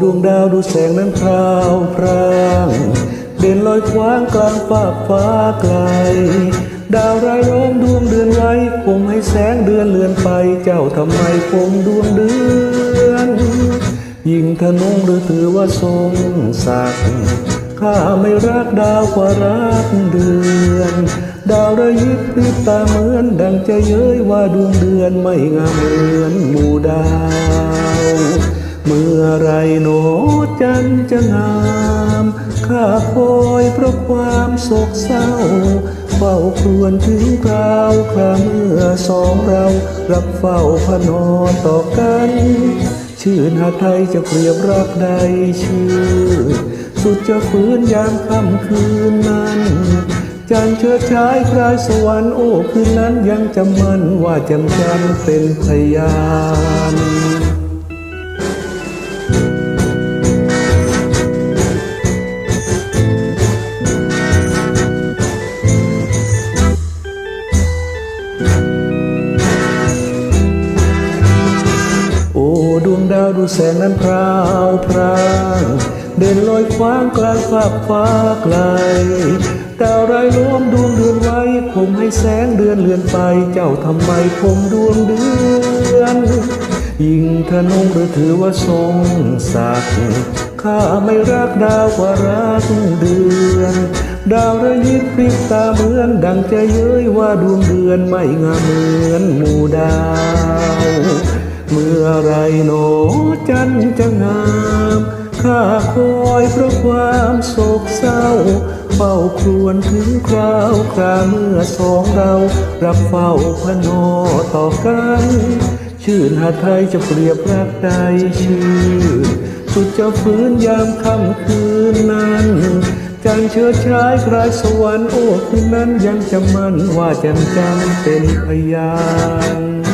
ดวงดาวดูแสงนั้นพราวพรางเด่นลอยคว้างกลางฟากฟ้าไกล ดาวรายล้อมดวงเดือนไว้คงให้แสงเดือนเลือนไป เจ้าทำไมคงดวงเดือน ยิ่งทะนงหรือถือว่าทรงศักดิ์ข้าไม่รักดาวกว่ารักเดือน ดาวระยิบริบตาเหมือนดังจะเย้ยว่าดวงเดือนไม่งามเหมือนหมู่ดาว หนจันจะงามข้าคอยเพราะความโศกเศร้าเฝ้าครวญถึงคราวคราเมื่อสองเรารับเฝ้าพนอนต่อกัน ชื่นหาไทยจะเปรียบรักใดชื่อ สุดจะฟื้นยามค่ำคืนนั้นจันเชิดฉายพรายสวรรค์โอ้คืนนั้นยังจำมันว่าจำจันเป็นพยาน ดวงดาวดูแสงนั้นพราวพรางเด่นลอยคว้างกลางฟากฟ้าไกล ดาวรายล้อมดวงเดือนไว้คงให้แสงเดือนเลือนไป เจ้าทำไมคงดวงเดือนยิ่งทะนงหรือถือว่าทรงศักดิ์ข้าไม่รักดาวกว่ารักเดือน ดาวระยิบพริบตาเหมือน ดังจะเย้ยว่าดวงเดือนไม่งามเหมือนหมู่ดาว เมื่อไรโหนจันจะงาม ข้าคอยเพราะความโศกเศร้า เฝ้าครวญถึงคราวคราเมื่อสองเรารับเฝ้าพนอต่อกันชื่นหาไทยจะเปรียบรักใดชื่อสุดจะฟื้นยามค่ำคืนนั้นจันทร์เชื้อชายคลายสวรรค์โอ้คืนนั้นยังจำมันว่าจันจันเป็นพยาน